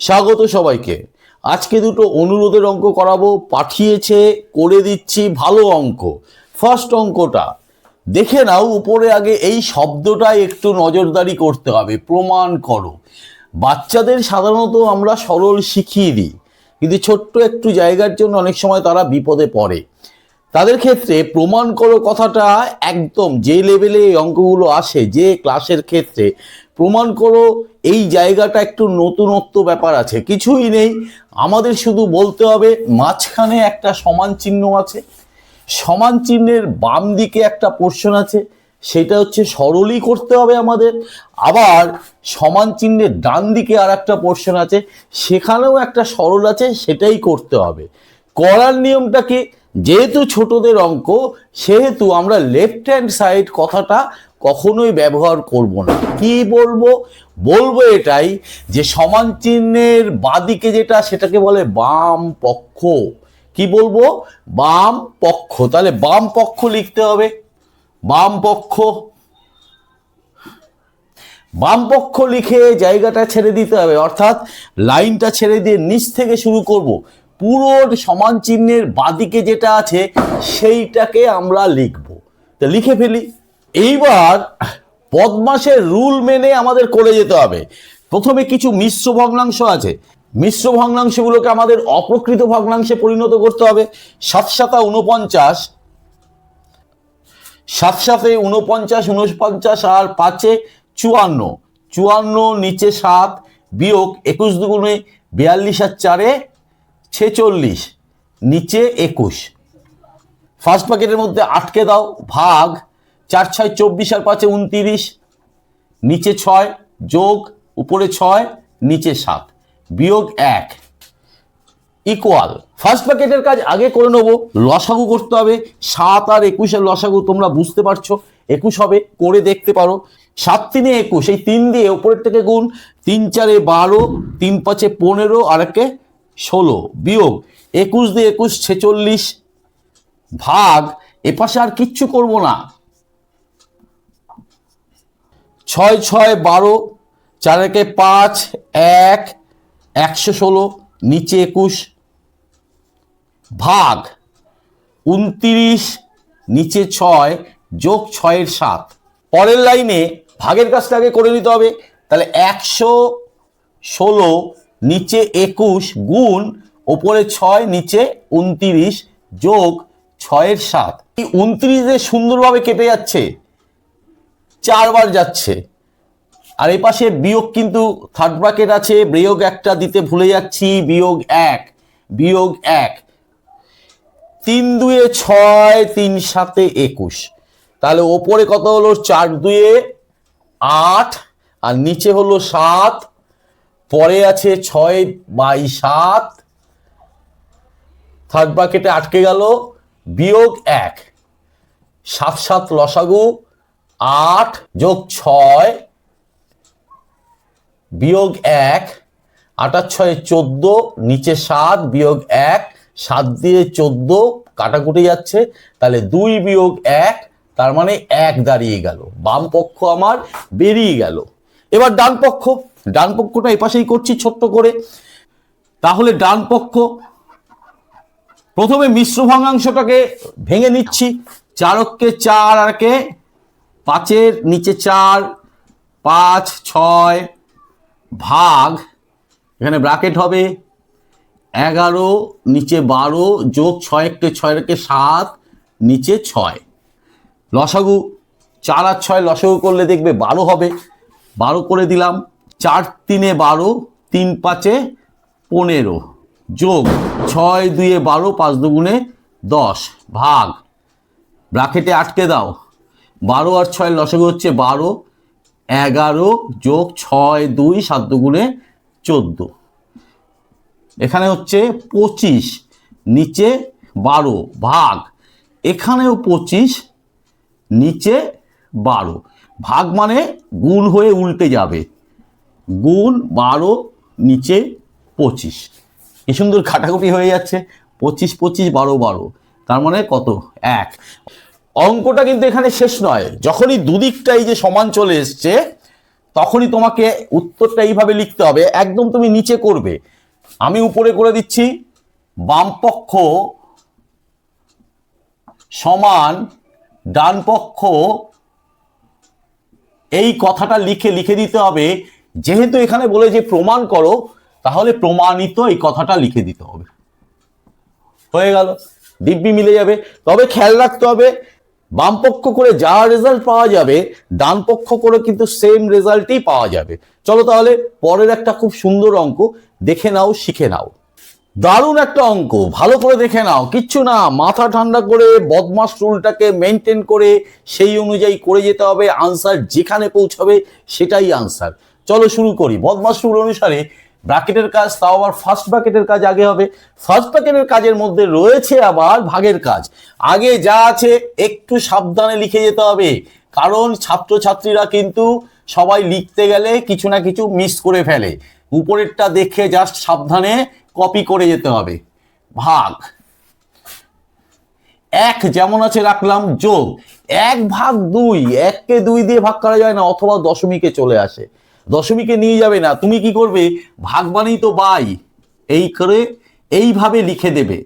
স্বাগত সবাইকে। আজকে দুটো অনুরোধের অঙ্ক করাবো, পাঠিয়েছে, করে দিচ্ছি, ভালো অঙ্ক। ফার্স্ট অঙ্কটা, দেখে নাও উপরে আগে এই শব্দটা একটু নজরদারি করতে হবে, প্রমাণ করো। বাচ্চাদের সাধারণত আমরা সরল শিখিয়ে দিই, কিন্তু ছোট্ট একটু জায়গার জন্য অনেক সময় তারা বিপদে পড়ে। তাদের ক্ষেত্রে প্রমাণ করো কথাটা একদম, যে লেভেলে এই অঙ্কগুলো আসে, যে ক্লাসের ক্ষেত্রে প্রমাণ করো, এই জায়গাটা একটু নতুনত্ব ব্যাপার আছে, কিছুই নেই। আমাদের শুধু বলতে হবে, মাঝখানে একটা সমান চিহ্ন আছে। সমান চিহ্নের বাম দিকে একটা পোর্শন আছে, সেটা হচ্ছে সরলই করতে হবে আমাদের। আবার সমান চিহ্নের ডান দিকে আর একটা পোর্শন আছে, সেখানেও একটা সরল আছে, সেটাই করতে হবে। করার নিয়মটাকে যেহেতু ছোটদের অঙ্ক, সেহেতু আমরা লেফট হ্যান্ড সাইড কথাটা কখনোই ব্যবহার করব না। কি বলব? বলব এটাই যে সমান চিহ্নের বাদিকে যেটা সেটাকে বলে বাম পক্ষ। কি বলব? বাম পক্ষ। তাহলে বাম পক্ষ লিখতে হবে। বাম পক্ষ। বাম পক্ষ লিখে জায়গাটা ছেড়ে দিতে হবে। অর্থাৎ লাইনটা ছেড়ে দিয়ে নিচ থেকে শুরু করব। পুরো সমান চিহ্নের বাদিকে যেটা আছে সেইটাকে আমরা লিখব। তো লিখে ফেলি। এইবার পদ্মাসের রুল মেনে আমাদের করে যেতে হবে। প্রথমে কিছু মিশ্র ভগ্নাংশ আছে। মিশ্র ভগ্নাংশগুলোকে আমাদের অপ্রকৃত ভগ্নাংশে পরিণত করতে হবে। সাত সাতা উনপঞ্চাশ সাত উনপঞ্চাশ উনপঞ্চাশ আর পাঁচে চুয়ান্ন। চুয়ান্ন নিচে সাত, বিয়োগ একুশ দুগুণে বিয়াল্লিশ আর চারে ছেচল্লিশ, নিচে একুশ। ফার্স্ট প্যাকেটের মধ্যে আটকে দাও, ভাগ চার, ছয়, চব্বিশ আর পাঁচে উনতিরিশ, নিচে ছয়, যোগ, উপরে ছয়, নিচে সাত। বিয়োগ এক। ইকুয়াল ফার্স্ট প্যাকেটের কাজ আগে করে নেব। লসাগু করতে হবে। সাত আর একুশের লসাগু তোমরা বুঝতে পারছ। একুশ হবে, করে দেখতে পারো। সাত তিনে একুশ, এই তিন দিয়ে উপরের থেকে গুণ। তিন চারে বারো, তিন পাঁচে পনেরো, আর একে ষোলো। বিয়োগ। একুশ দিয়ে একুশ ছেচল্লিশ। ভাগ। এপাশে আর কিচ্ছু করব না। ছয় ছয় বারো, চার একে পাঁচ, এক, একশো ষোলো, নিচে একুশ, ভাগ উনত্রিশ, নিচে ছয়, যোগ ছয়ের সাত। পরের লাইনে ভাগের কাজটা আগে করে নিতে হবে, তাহলে একশো ষোলো, নিচে একুশ গুণ ওপরে ছয়, নিচে উনত্রিশ যোগ ছয়ের সাত। এই উনত্রিশে সুন্দরভাবে কেটে যাচ্ছে চারবার যাচ্ছে। আর এই পাশে বিয়োগ কিন্তু থার্ড ব্রাকেট আছে। বিয়োগ একটা দিতে ভুলে যাচ্ছি, বিয়োগ এক বিয়োগ এক। তিন দুয়ে ছয়, তিন সাতে একুশ। তাহলে ওপরে কত হলো? চার দুয়ে আট, আর নিচে হলো সাত, পরে আছে ছয় বাই সাত। থার্ড ব্রাকেটে আটকে গেল, বিয়োগ এক। সাত সাত লসাগু আট যোগ ছয় বিয়োগ এক আটার ছয়ে চোদ্দ, নিচে সাত, বিয়োগ এক, সাত দিয়ে চোদ্দ, কাটাকুটি যাচ্ছে। তাহলে দুই বিয়োগ এক, তার মানে এক দাঁড়িয়ে গেল। বাম পক্ষ আমার বেরিয়ে গেল। এবার ডান পক্ষ, ডান পক্ষটা এপাশেই করছি ছোট্ট করে। তাহলে ডান পক্ষ, প্রথমে মিশ্র ভগ্নাংশটাকে ভেঙে নিচ্ছি। চারককে চার আরকে পাঁচের নিচে চার, পাঁচ, ছয় ভাগ, এখানে ব্রাকেট হবে, এগারো নিচে বারো, যোগ ছয় একটে ছয় রেখে সাত, নিচে ছয়। লসাগু, চার আর ছয় লসাগু করলে দেখবে বারো হবে। বারো করে দিলাম, চার তিনে বারো, তিন পাঁচে পনেরো। যোগ ছয় দুয়ে বারো, পাঁচ দুগুণে দশ ভাগ। ব্রাকেটে আটকে দাও। বারো আর ছয় লসাগু হচ্ছে বারো, এগারো যোগ ছয়, দুই, সাত দুগুণে চোদ্দ। এখানে হচ্ছে পঁচিশ, নিচে বারো, ভাগ। এখানেও পঁচিশ, নিচে বারো। ভাগ মানে গুণ হয়ে উল্টে যাবে। গুণ বারো, নিচে পঁচিশ। কি সুন্দর কাটাকুটি হয়ে যাচ্ছে। পঁচিশ পঁচিশ, বারো বারো। তার মানে কত? এক। অঙ্কটা কিন্তু এখানে শেষ নয়। যখনই দুদিকটাই যে সমান চলে এসছে, তখনই তোমাকে উত্তরটা এইভাবে লিখতে হবে, একদম তুমি নিচে করবে। আমি উপরে করে দিচ্ছি, বামপক্ষ সমান ডানপক্ষ, এই কথাটা লিখে লিখে দিতে হবে। যেহেতু এখানে বলে যে প্রমাণ করো, তাহলে প্রমাণিত এই কথাটা লিখে দিতে হবে। হয়ে গেল। দিব্যি মিলে যাবে। তবে খেয়াল রাখতে হবে বাম পক্ষ করে যা রেজাল্ট পাওয়া যাবে ডান পক্ষ করে কিন্তু সেম রেজাল্টই পাওয়া যাবে। চলো তাহলে পরের একটা খুব সুন্দর অঙ্ক দেখে নাও, শিখে নাও। দারুণ একটা অঙ্ক, ভালো করে দেখে নাও। কিচ্ছু না, মাথা ঠান্ডা করে বদমাস রুলটাকে মেনটেন করে সেই অনুযায়ী করে যেতে হবে আনসার যেখানে পৌঁছাবে সেটাই আনসার চলো শুরু করি। বদমাস রুল অনুসারে ব্র্যাকেটের কাজ, তাও আবার ফার্স্ট ব্র্যাকেটের কাজ আগে হবে। ফার্স্ট ব্র্যাকেটের কাজের মধ্যে রয়েছে আবার ভাগের কাজ। আগে যা আছে একটু সাবধানে লিখে যেতে হবে। কারণ ছাত্রছাত্রীরা কিন্তু সবাই লিখতে গেলে কিছু না কিছু মিস করে ফেলে। উপরেরটা দেখে জাস্ট সাবধানে কপি করে যেতে হবে। ভাগ। এক যেমন আছে রাখলাম, যোগ। এক ভাগ দুই, এককে দুই দিয়ে ভাগ করা যায় না, অথবা দশমিকে চলে আসে। দশমিকে নিয়ে যাবে না, তুমি কি করবে? ভাগ মানেই তো বাই, এই করে এইভাবে লিখে দেবে।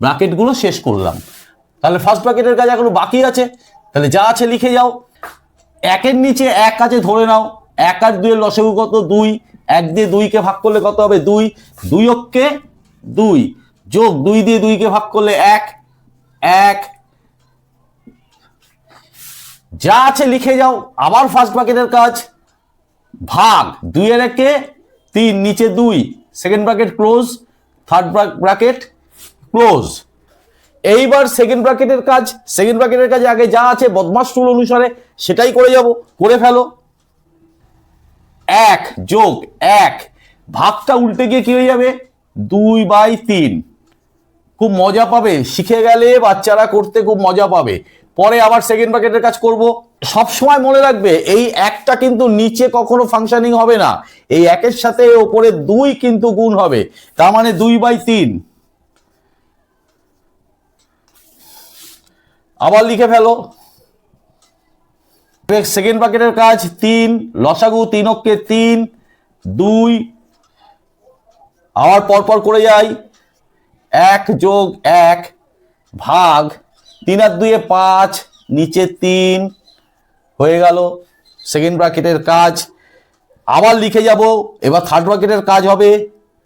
ব্র্যাকেটগুলো শেষ করলাম। তাহলে ফার্স্ট ব্র্যাকেটের কাজ এখনও বাকি আছে। তাহলে যা আছে লিখে যাও। একের নিচে এক আছে ধরে নাও। এক আর দুইয়ের লসাগু কত? দুই। এক দিয়ে দুইকে ভাগ করলে কত হবে? দুই। দুই অক্ষে দুই। যোগ দুই দিয়ে দুইকে ভাগ করলে এক। এক। যা আছে লিখে যাও, আবার ফার্স্ট ব্র্যাকেটের কাজ। ভাগ দুইয়ের একে, তিন, নিচে দুই second bracket close third bracket close এইবার সেকেন্ড ব্র্যাকেটের কাজ সেকেন্ড ব্র্যাকেটের কাজে আগে যা আছে বদমাস রুল অনুসারে সেটাই করে যাব, করে ফেলো। এক, যোগ এক, ভাগটা উল্টে গিয়ে কি হয়ে যাবে? দুই বাই তিন। খুব মজা পাবে, শিখে গেলে বাচ্চারা করতে খুব মজা পাবে। পরে আবার সেকেন্ড ব্র্যাকেটের কাজ করব। সব সময় মনে রাখবে, এই একটা কিন্তু নিচে কখনো ফাংশনিং হবে না। এই একের সাথে ওপরে দুই কিন্তু গুণ হবে। তার মানে দুই বাই তিন। আবার লিখে ফেলো। সেকেন্ড ব্র্যাকেটের কাজ তিন, লসাগু তিন অক্ষে তিন, দুই। আবার পরপর করে যাই। এক যোগ এক ভাগ তিন আর দুয়ে পাঁচ, নিচে তিন, হয়ে গেল। সেকেন্ড ব্র্যাকেটের কাজ। আবার লিখে যাব, এবার থার্ড ব্র্যাকেটের কাজ হবে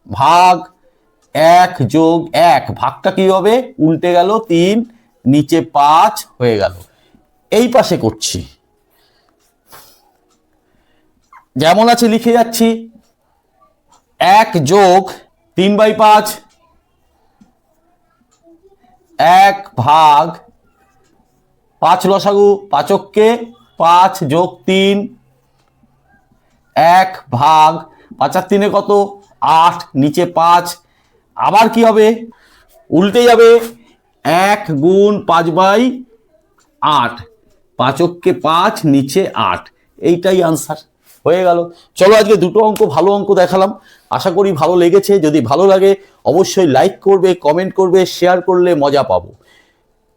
ভাগ এক যোগ এক। ভাগটা কি হবে? উল্টে গেল তিন, নিচে পাঁচ, হয়ে গেল। এই পাশে করছি। যেমন আছে লিখে যাচ্ছি। এক যোগ তিন বাই পাঁচ। এক ভাগ পাঁচ লসাগু পাঁচককে পাঁচ যোগ তিন, এক ভাগ, পাঁচ আর তিনে কত? আট, নিচে পাঁচ। আবার কি হবে? উল্টে যাবে এক গুণ পাঁচ বাই আট। পাঁচককে পাঁচ, নিচে আট। এইটাই আনসার হয়ে গেল। চলো আজকে দুটো অঙ্ক, ভালো অঙ্ক দেখালাম। আশা করি ভালো লেগেছে। যদি ভালো লাগে, অবশ্যই লাইক করবে কমেন্ট করবে শেয়ার করলে মজা পাবো।